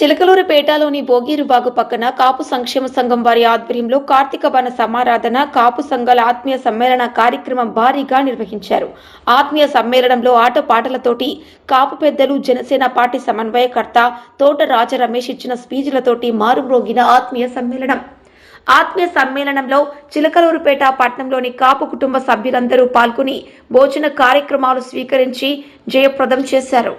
చిలకలూరుపేటలోని భోగిరుబాగు పక్కన కాపు సంక్షేమ సంఘం వారి ఆధ్వర్యంలో కార్తీక వన సమారాధన కాపు సంఘాల ఆత్మీయ సమ్మేళన కార్యక్రమం భారీగా నిర్వహించారు. ఆత్మీయ సమ్మేళనంలో ఆటపాటలతోటి కాపు పెద్దలు జనసేన పార్టీ సమన్వయకర్త తోట రాజ రమేష్ ఇచ్చిన స్పీచ్లతోటి మారుమ్రోగిన ఆత్మీయ సమ్మేళనం. ఆత్మీయ సమ్మేళనంలో చిలకలూరుపేట పట్టణంలోని కాపు కుటుంబ సభ్యులందరూ పాల్గొని భోజన కార్యక్రమాలు స్వీకరించి జయప్రదం చేశారు.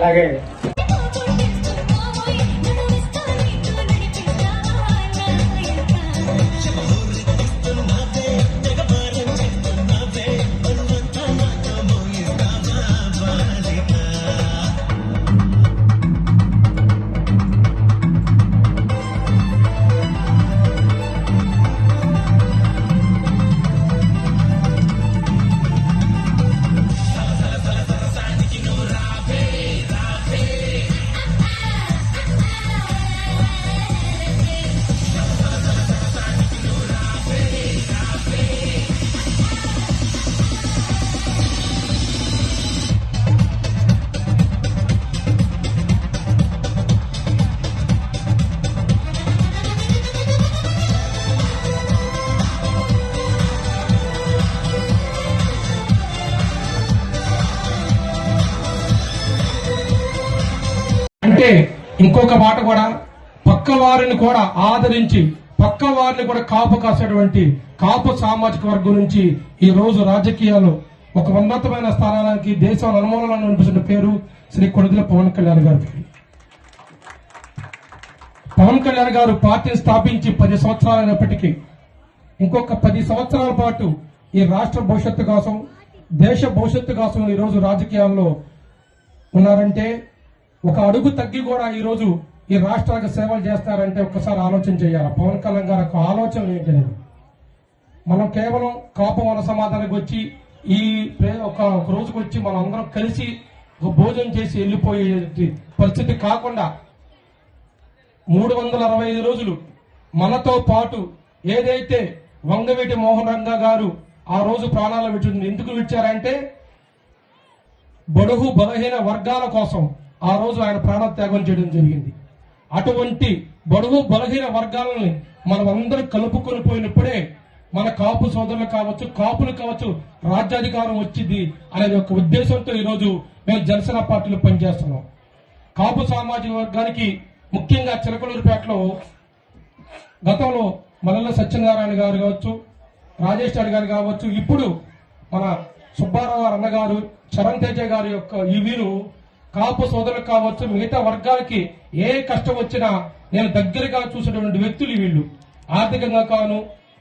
લાગે అంటే ఇంకొక మాట కూడా పక్క వారిని కూడా ఆదరించి పక్క వారిని కూడా కాపు కాసేటువంటి కాపు సామాజిక వర్గం నుంచి ఈ రోజు రాజకీయాల్లో ఒక ఉన్నతమైన స్థానానికి దేశం అనుమూలన అనిపిస్తున్న పేరు శ్రీ కొడుదల పవన్ కళ్యాణ్ గారి పేరు. పవన్ కళ్యాణ్ గారు పార్టీని స్థాపించి పది సంవత్సరాలైనప్పటికీ ఇంకొక పది సంవత్సరాల పాటు ఈ రాష్ట్ర భవిష్యత్తు కోసం దేశ భవిష్యత్తు కోసం ఈ రోజు రాజకీయాల్లో ఉన్నారంటే ఒక అడుగు తగ్గి కూడా ఈరోజు ఈ రాష్ట్రానికి సేవలు చేస్తారంటే ఒక్కసారి ఆలోచన చేయాలి. పవన్ కళ్యాణ్ గారి యొక్క ఆలోచన ఏంటనేది మనం కేవలం కాపు మన సమాధానానికి వచ్చి ఈ ఒక ఒక రోజుకి వచ్చి మనం అందరం కలిసి భోజనం చేసి వెళ్ళిపోయే పరిస్థితి కాకుండా మూడు వందల అరవై ఐదు రోజులు మనతో పాటు ఏదైతే వంగవీటి మోహన్ రంగా గారు ఆ రోజు ప్రాణాలు విడిచింది ఎందుకు విడిచారంటే బడుగు బలహీన వర్గాల కోసం ఆ రోజు ఆయన ప్రాణత్యాగం చేయడం జరిగింది. అటువంటి బడుగు బలహీన వర్గాలని మనం అందరం కలుపుకొని పోయినప్పుడే మన కాపు సోదరులు కావచ్చు కాపులు కావచ్చు రాజ్యాధికారం వచ్చింది అనే ఒక ఉద్దేశంతో ఈరోజు మేము జనసేన పార్టీలో పనిచేస్తున్నాం. కాపు సామాజిక వర్గానికి ముఖ్యంగా చిలకలూరుపేటలో గతంలో మల్లెల సత్యనారాయణ గారు కావచ్చు రాజేష్ రెడ్డి గారు కావచ్చు ఇప్పుడు మన సుబ్బారావు గారు అన్నగారు చరణ్ తేజ గారి యొక్క ఈ వీరు కాపు సోదరులు కావచ్చు మిగతా వర్గాలకి ఏ కష్టం వచ్చినా నేను దగ్గరగా చూసినటువంటి వ్యక్తులు వీళ్ళు. ఆర్థికంగా కాను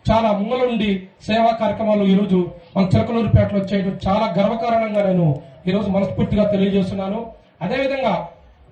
చాలా ముంగలుండి సేవా కార్యక్రమాలు ఈరోజు మన చిలకలూరుపేటలో చేయడం చాలా గర్వకారణంగా నేను ఈరోజు మనస్ఫూర్తిగా తెలియజేస్తున్నాను. అదేవిధంగా